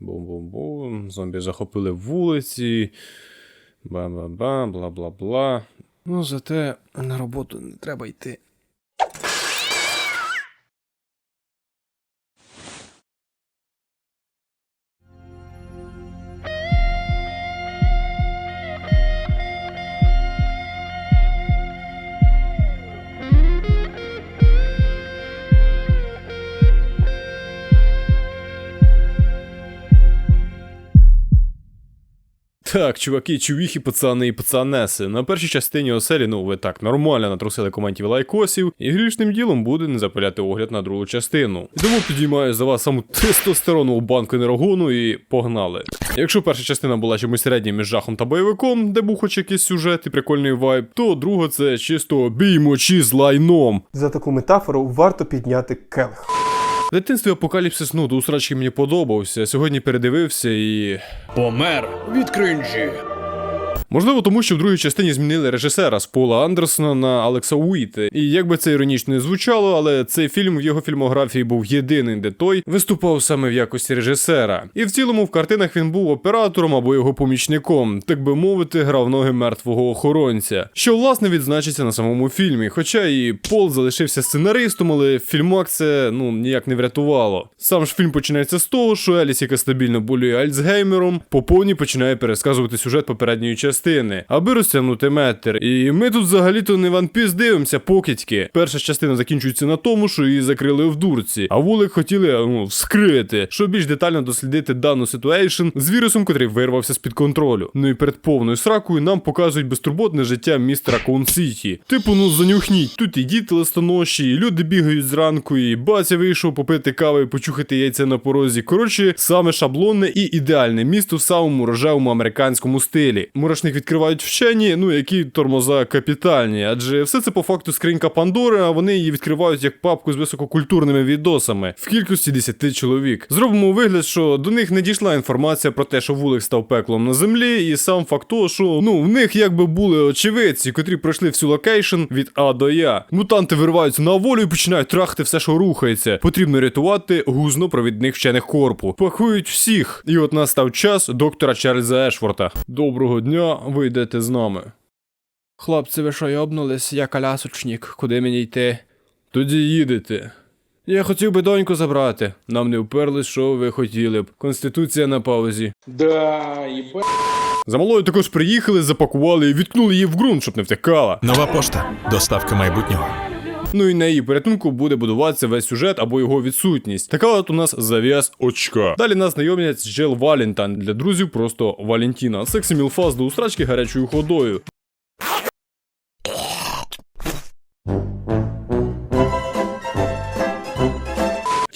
Бум-бум-бум. Зомбі захопили вулиці. Ба-ба-ба, бла-бла-бла. Ну, зате на роботу не треба йти. Так, чуваки, чувіхи, пацани і пацанеси. На першій частині оселі, ну ви так нормально натрусили коментів лайкосів, і грішним ділом буде не запиляти огляд на другу частину. І тому підіймаю за вас саму тестостеронову банку енергону і погнали. Якщо перша частина була чимось середнім між жахом та бойовиком, де був хоч якийсь сюжет і прикольний вайб, то друга це чисто бій мочі з лайном. За таку метафору варто підняти келих. В дитинстві апокаліпсис ну до усрачки мені подобався. Сьогодні передивився і. Помер від кринжі. Можливо, тому що в другій частині змінили режисера з Пола Андерсона на Алекса Уіте. І як би це іронічно не звучало, але цей фільм в його фільмографії був єдиний, де той виступав саме в якості режисера. І в цілому в картинах він був оператором або його помічником, так би мовити, грав ноги мертвого охоронця, що власне відзначиться на самому фільмі. Хоча і Пол залишився сценаристом, але фільмак це ну ніяк не врятувало. Сам ж фільм починається з того, що Еліс, яка стабільно болює Альцгеймером, по повній починає пересказувати сюжет попередньої частини, аби розтягнути метр. І ми тут взагалі-то не One Piece дивимося покидьки. Перша частина закінчується на тому, що її закрили в дурці, а вулик хотіли ну, вскрити, щоб більш детально дослідити дану ситуейшн з вірусом, котрий вирвався з під контролю. Ну і перед повною сракою нам показують безтурботне життя містера Коун Сіті. Типу, ну занюхніть, тут і діти листоноші, і люди бігають зранку, і баця вийшов попити кави і почухати яйця на порозі. Коротше, саме шаблонне і ідеальне місто в самому рожевому американському стилі. Мурашник відкривають вчені, ну які тормоза капітальні, адже все це по факту скринька Пандори, а вони її відкривають як папку з висококультурними відосами в кількості 10 чоловік. Зробимо вигляд, що до них не дійшла інформація про те, що вулик став пеклом на землі, і сам факт того, що ну в них якби були очевидці, котрі пройшли всю локейшн від А до Я. Мутанти вириваються на волю і починають трахти все, що рухається. Потрібно рятувати гузно-провідних вчених корпу. Пахують всіх. І от настав час доктора Чарльза Ешворта. Доброго дня, ви йдете з нами. Хлопці, ви що йобнулись, я калясочник, куди мені йти? Тоді їдете. Я хотів би доньку забрати. Нам не вперлись, що ви хотіли б. Конституція на паузі. Да, єба. За малою також приїхали, запакували і відкнули її в ґрунт, щоб не втекала. Нова пошта. Доставка майбутнього. Ну і на її порятунку буде будуватися весь сюжет або його відсутність. Така от у нас зав'яз очка. Далі нас знайомлять з Джел Валентайн. Для друзів просто Валентіна. Сексі мілфаз до устрачки гарячою ходою.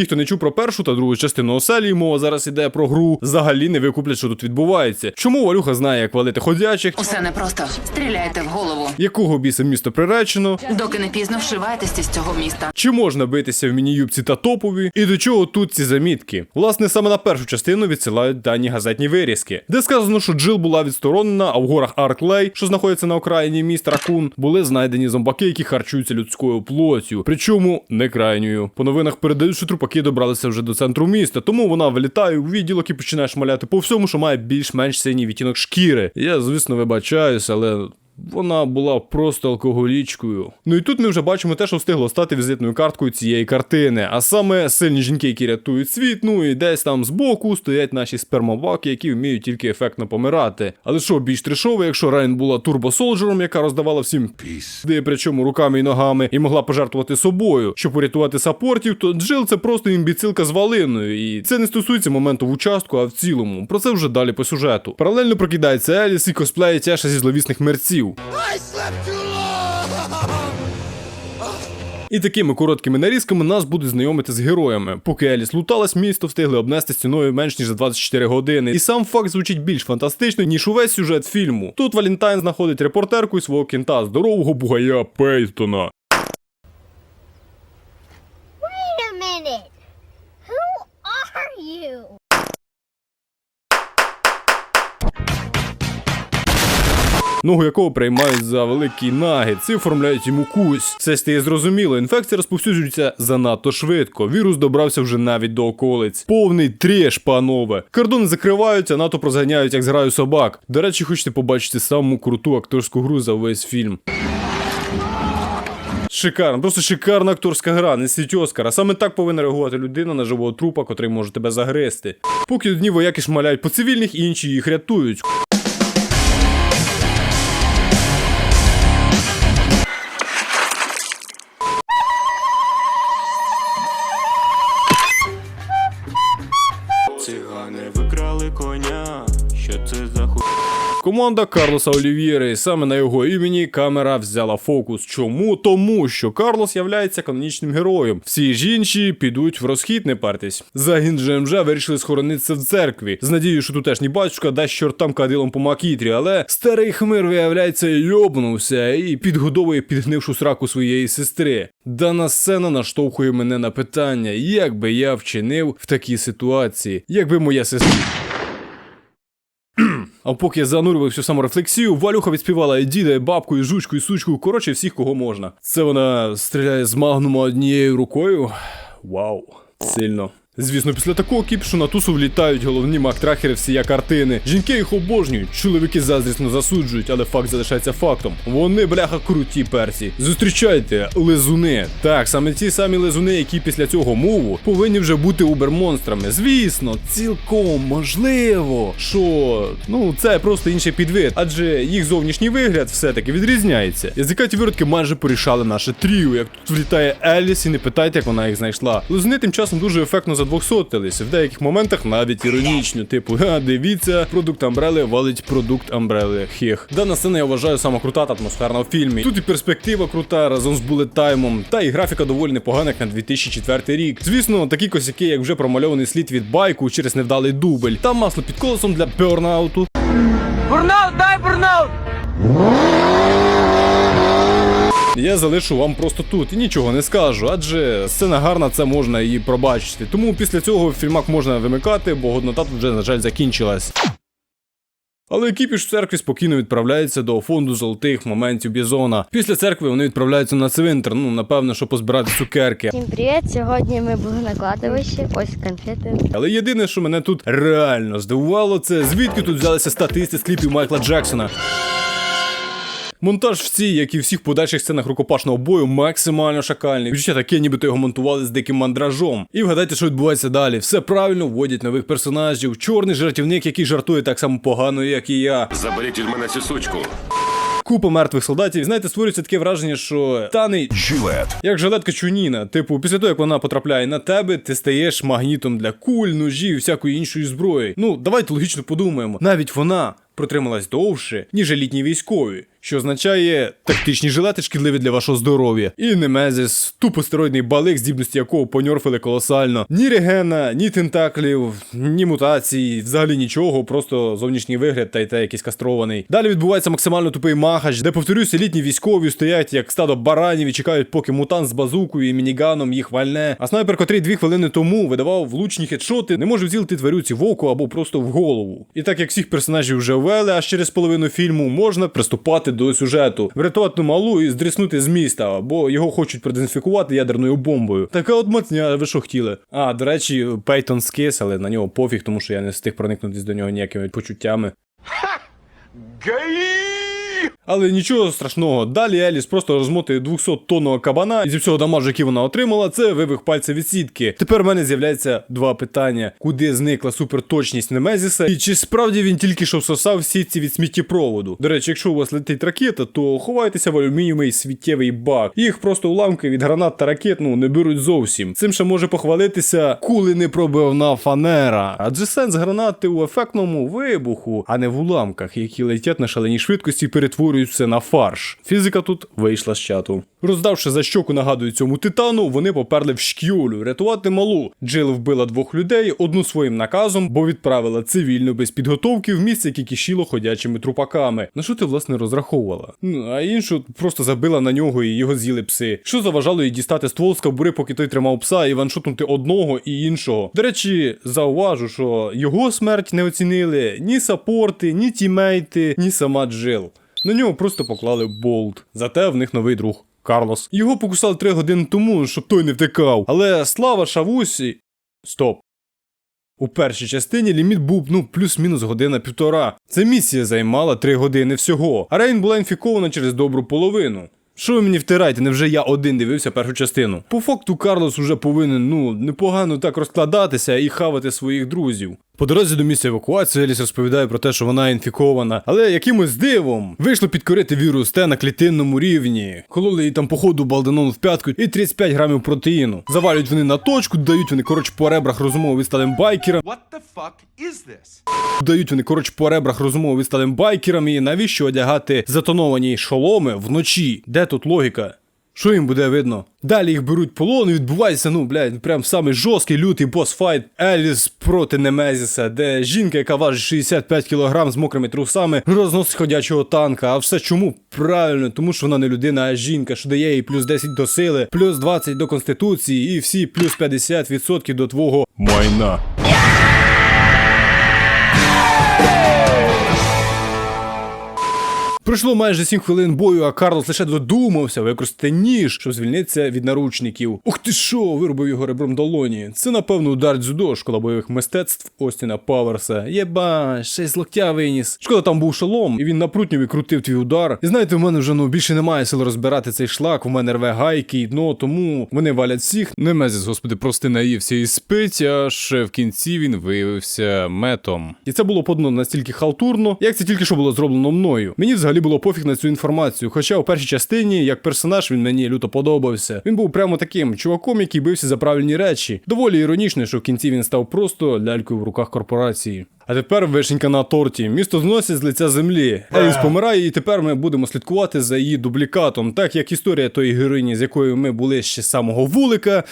Ті, хто не чув про першу та другу частину оселі, мова зараз іде про гру, взагалі не викуплять, що тут відбувається. Чому Валюха знає, як валити ходячих, Усе непросто. Стріляйте в голову. якого біса місто приречено, Доки не пізно вшивайтесь з цього міста. Чи можна битися в міні-юбці та топові? І до чого тут ці замітки? Власне, саме на першу частину відсилають дані газетні вирізки, де сказано, що Джил була відсторонена, а в горах Арклей, що знаходиться на окраїні міста Ракун, були знайдені зомбаки, які харчуються людською плоттю, причому не крайньою. По новинах передають, що трупаки добралися вже до центру міста, тому вона вилітає у відділок і починає шмаляти по всьому, що має більш-менш синій відтінок шкіри. Я, звісно, вибачаюсь, але вона була просто алкоголічкою. Ну і тут ми вже бачимо те, що встигло стати візитною карткою цієї картини. А саме сильні жінки, які рятують світ, ну і десь там збоку стоять наші спермобаки, які вміють тільки ефектно помирати. Але що більш трешове, якщо Райн була турбосолджером, яка роздавала всім пізди, причому руками і ногами, і могла пожертвувати собою, щоб урятувати саппортів, то Джил це просто імбіцилка з валиною. І це не стосується моменту в участку, а в цілому. Про це вже далі по сюжету. Паралельно прокидається Еліс і косплеє тяша зі зловісних мерців. І такими короткими нарізками нас будуть знайомити з героями. Поки Еліс луталась, місто встигли обнести стіною менш ніж за 24 години. І сам факт звучить більш фантастично, ніж увесь сюжет фільму. Тут Валентайн знаходить репортерку і свого кінта здорового бугая Пейтона. Ногу якого приймають за великий нагіц і оформляють йому кусь. Все стає зрозуміло, інфекція розповсюджується занадто швидко. Вірус добрався вже навіть до околиць. Повний треш, панове. Кордони закриваються, НАТО прозганяють як зграю собак. До речі, хочете побачити саму круту акторську гру за весь фільм. Шикарно, просто шикарна акторська гра, не світ Оскара. Саме так повинна реагувати людина на живого трупа, котрий може тебе загризти. Поки одні вояки шмаляють по цивільних, інші їх рятують. Цигани викрали коня. Команда Карлоса Олівєри, саме на його імені камера взяла фокус. Чому? Тому що Карлос являється канонічним героєм. Всі ж інші підуть в розхід не партись. Загін ЖМЖ вирішили схоронитися в церкві з надією, що тутешній батюшка дасть чортам кадилом по макітрі, але старий хмир виявляється йобнувся і підгодовує підгнившу сраку своєї сестри. Дана сцена наштовхує мене на питання, як би я вчинив в такій ситуації, якби моя сестра. А поки я занурював всю саморефлексію, Валюха відспівала і діда, і бабку, і жучку, і сучку, коротше, всіх, кого можна. Це вона стріляє з магнума однією рукою. Вау, сильно. Звісно, після такого кіпшу на тусу влітають головні мактрахери всія картини. Жінки їх обожнюють, чоловіки заздрісно засуджують, але факт залишається фактом. Вони, бляха, круті перці. Зустрічайте, лизуни. Так, саме ті самі лизуни, які після цього мову повинні вже бути убермонстрами. Звісно, цілком можливо, що ну це просто інший підвид, адже їх зовнішній вигляд все-таки відрізняється. Язикаті виродки майже порішали наше тріо, як тут влітає Еліс, і не питайте, як вона їх знайшла. Лизуни тим часом дуже ефектно задвохсотилися, в деяких моментах навіть іронічно, типу, га, дивіться, продукт Амбрели валить продукт Амбрели. Хех. Дана сцена я вважаю сама крута та атмосферна в фільмі. Тут і перспектива крута разом з булеттаймом, та і графіка доволі непогана як на 2004 рік. Звісно, такі косяки, як вже промальований слід від байку через невдалий дубль, та масло під колесом для бернауту. Бурнаут, дай бурнаут! Я залишу вам просто тут і нічого не скажу, адже сцена гарна, це можна її пробачити. Тому після цього фільмак можна вимикати, бо годнота тут вже, на жаль, закінчилась. Але екіпіж в церкві спокійно відправляється до фонду золотих моментів Бізона. Після церкви вони відправляються на цвинтар, ну напевно, щоб позбирати цукерки. Всім привіт! Сьогодні ми були на кладовищі. Ось конфети. Але єдине, що мене тут реально здивувало, це звідки тут взялися статисти з кліпів Майкла Джексона. Монтаж в цій, як і в всіх подальших сценах рукопашного бою, максимально шакальний. Відчуття таке, нібито його монтували з диким мандражом. І вгадайте, що відбувається далі. Все правильно вводять нових персонажів. Чорний жартівник, який жартує так само погано, як і я. Заберіть від мене цю сучку. Купа мертвих солдатів. Знаєте, створюється таке враження, що тане Жилет. як жилетка чуніна. Типу, після того, як вона потрапляє на тебе, ти стаєш магнітом для куль, ножів, всякої іншої зброї. Ну, давайте логічно подумаємо. Навіть вона протрималась довше, ніж елітні військові. Що означає тактичні жилети шкідливі для вашого здоров'я. І Немезіс, тупостероїдний балик, здібності якого поньорфили колосально. Ні регена, ні тентаклів, ні мутацій, взагалі нічого, просто зовнішній вигляд та й те якийсь кастрований. Далі відбувається максимально тупий махач, де, повторюсь, елітні військові стоять як стадо баранів і чекають, поки мутант з базукою і мініганом їх вальне. А снайпер, котрий дві хвилини тому видавав влучні хедшоти, не може вцілити тварюці в око або просто в голову. І так як всіх персонажів вже ввели, аж через половину фільму можна приступати до сюжету, врятувати малу і здріснути з міста, бо його хочуть продезінфікувати ядерною бомбою. Така от мацня, ви що хотіли? А, до речі, Пейтон скис, але на нього пофіг, тому що я не встиг проникнутися до нього ніякими почуттями. Але нічого страшного. Далі Еліс просто розмотує 200 тонного кабана, і зі всього дамажу, який вона отримала, це вивих пальця від сітки. Тепер в мене з'являється два питання: куди зникла суперточність Немезіса, і чи справді він тільки що всосав сітці від сміттєпроводу? До речі, якщо у вас летить ракета, то ховайтеся в алюмінієвий світтєвий бак. Їх просто уламки від гранат та ракет ну не беруть зовсім. Цим ще може похвалитися кули непробивна фанера. Адже сенс гранати у ефектному вибуху, а не в уламках, які летять на шаленій швидкості і перетворюють все на фарш. Фізика тут вийшла з чату. Роздавши за щоку, нагадую цьому титану, вони поперли в шкюлю рятувати малу. Джил вбила двох людей, одну своїм наказом, бо відправила цивільну без підготовки в місце, яке кишіло ходячими трупаками. На що ти власне розраховувала? Ну а іншу просто забила на нього і його з'їли пси. Що заважало їй дістати ствол з кобури, поки той тримав пса, і ваншотнути одного і іншого. До речі, зауважу, що його смерть не оцінили ні сапорти, ні тімейти, ні сама Джил. На нього просто поклали болт. Зате в них новий друг. Карлос. Його покусали три години тому, щоб той не втекав. Але слава Шавусі. Стоп. У першій частині ліміт був ну плюс-мінус година півтора. Ця місія займала три години всього, а Рейн була інфікована через добру половину. Що ви мені втираєте, невже я один дивився першу частину? По факту Карлос уже повинен ну непогано так розкладатися і хавати своїх друзів. По дорозі до місця евакуації Еліс розповідає про те, що вона інфікована, але якимось дивом вийшло підкорити вірус Т на клітинному рівні. Кололи їй там походу балденон в п'ятку і 35 грамів протеїну. Завалюють вони на точку, дають вони коротше по ребрах розумово відсталим байкерам. What the fuck is this? Дають вони коротше по ребрах розумово відсталим байкерам і навіщо одягати затоновані шоломи вночі? Де тут логіка? Що їм буде видно? Далі їх беруть полон і відбувається, ну, блядь, прям самий жорсткий лютий босфайт Еліс проти Немезіса, де жінка, яка важить 65 кг з мокрими трусами, розносить ходячого танка. А все чому? Правильно, тому що вона не людина, а жінка, що дає їй плюс 10 до сили, плюс 20 до конституції і всі плюс 50% до твого майна. Пройшло майже 7 хвилин бою, а Карлос лише додумався використати ніж, щоб звільнитися від наручників. Ух ти що, виробив його ребром долоні. Це, напевно, удар дзюдо, школа бойових мистецтв Остіна Паверса. Єба, ще й з локтя виніс. Шкода, там був шолом, і він на прутню крутив твій удар. І знаєте, в мене вже ну більше немає сил розбирати цей шлак, в мене рве гайки і дно, тому вони валять всіх. Немезіс, господи, прости наївся і спить, аж в кінці він виявився метом. І це було подано настільки халтурно, як це тільки що було зроблено мною. Мені взагалі було пофіг на цю інформацію. Хоча у першій частині, як персонаж, він мені люто подобався. Він був прямо таким чуваком, який бився за правильні речі. Доволі іронічно, що в кінці він став просто лялькою в руках корпорації. А тепер вишенька на торті. Місто зносять з лиця землі. Еліс помирає, і тепер ми будемо слідкувати за її дублікатом, так як історія тої героїні, з якою ми були ще з самого вулика.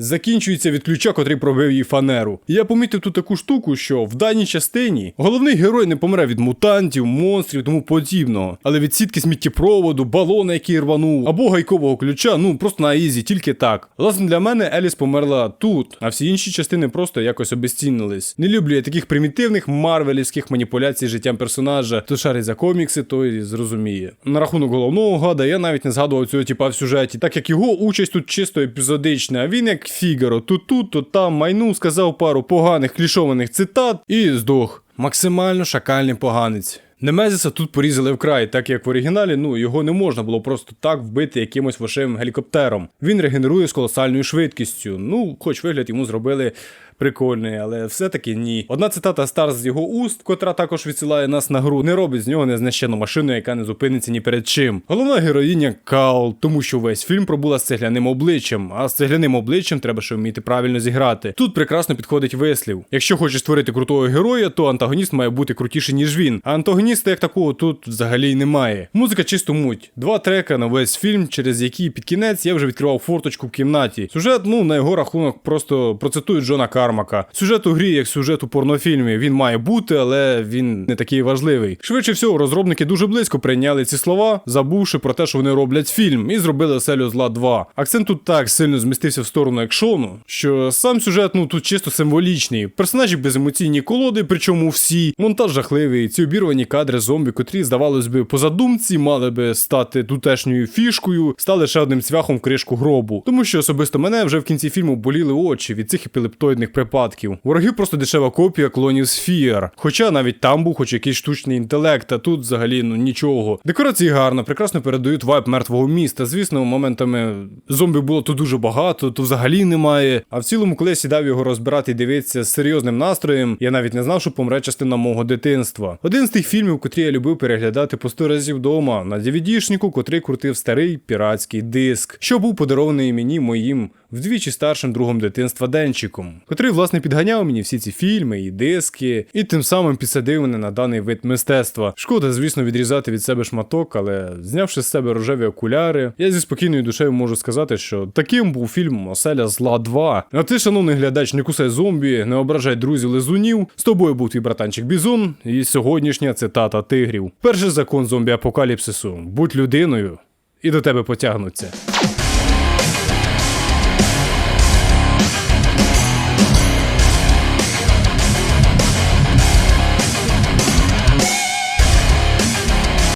Закінчується від ключа, котрий пробив їй фанеру. І я помітив тут таку штуку, що в даній частині головний герой не помре від мутантів, монстрів, тому подібного. Але від сітки сміттєпроводу, балона, який рванув, або гайкового ключа, ну просто на ізі, тільки так. Власне, для мене Еліс померла тут, а всі інші частини просто якось обезцінились. Не люблю я таких примітивних марвелівських маніпуляцій з життям персонажа. Хто шарить за комікси, той зрозуміє. На рахунок головного гада я навіть не згадував цього типа в сюжеті, так як його участь тут чисто епізодична, він як Фігаро, то тут, то там майну сказав пару поганих клішованих цитат і здох. Максимально шакальний поганець. Немезіса тут порізали вкрай, так як в оригіналі, ну його не можна було просто так вбити якимось вашим гелікоптером. Він регенерує з колосальною швидкістю. Ну, хоч вигляд йому зробили прикольний, але все-таки ні. Одна цитата Старс з його уст, котра також відсилає нас на гру, не робить з нього незнищену машину, яка не зупиниться ні перед чим. Головна героїня Каул, тому що весь фільм пробула з цегляним обличчям, а з цегляним обличчям треба ще вміти правильно зіграти. Тут прекрасно підходить вислів. Якщо хочеш створити крутого героя, то антагоніст має бути крутіший, ніж він. А антагоніста як такого тут взагалі немає. Музика чисто муть. Два трека на весь фільм, через які під кінець я вже відкривав форточку в кімнаті. Сюжет, ну на його рахунок, просто процитую Джона Кармака. Сюжет у грі, як сюжет у порнофільмі, він має бути, але він не такий важливий. Швидше всього, розробники дуже близько прийняли ці слова, забувши про те, що вони роблять фільм, і зробили Селю Зла 2. Акцент тут так сильно змістився в сторону екшону, що сам сюжет ну тут чисто символічний. Персонажі беземоційні колоди, причому всі, монтаж жахливий, ці обірвані кадри зомбі, котрі, здавалось би, по задумці мали би стати тутешньою фішкою, стали ще одним цвяхом в кришку гробу. Тому що особисто мене вже в кінці фільму боліли очі від цих епілептоїдних припадків. Ворогів просто дешева копія клонів з Фіар. Хоча навіть там був хоч якийсь штучний інтелект, а тут взагалі ну нічого. Декорації гарно, прекрасно передають вайб мертвого міста. Звісно, моментами зомбі було то дуже багато, то взагалі немає. А в цілому, коли я сідав його розбирати і дивитися з серйозним настроєм, я навіть не знав, що помре частина мого дитинства. Один з тих фільмів, котрі я любив переглядати по сто разів вдома, на DVD-шнику, котрий крутив старий піратський диск, що був подарований мені моїм вдвічі старшим другом дитинства Денчиком, котрий, власне, підганяв мені всі ці фільми і диски, і тим самим підсадив мене на даний вид мистецтва. Шкода, звісно, відрізати від себе шматок, але знявши з себе рожеві окуляри, я зі спокійною душею можу сказати, що таким був фільм Оселя Зла 2. А ти, шановний глядач, не кусай зомбі, не ображай друзів лизунів. З тобою був твій братанчик Бізон, і сьогоднішня цитата тигрів. Перший закон зомбі апокаліпсису: будь людиною, і до тебе потягнуться.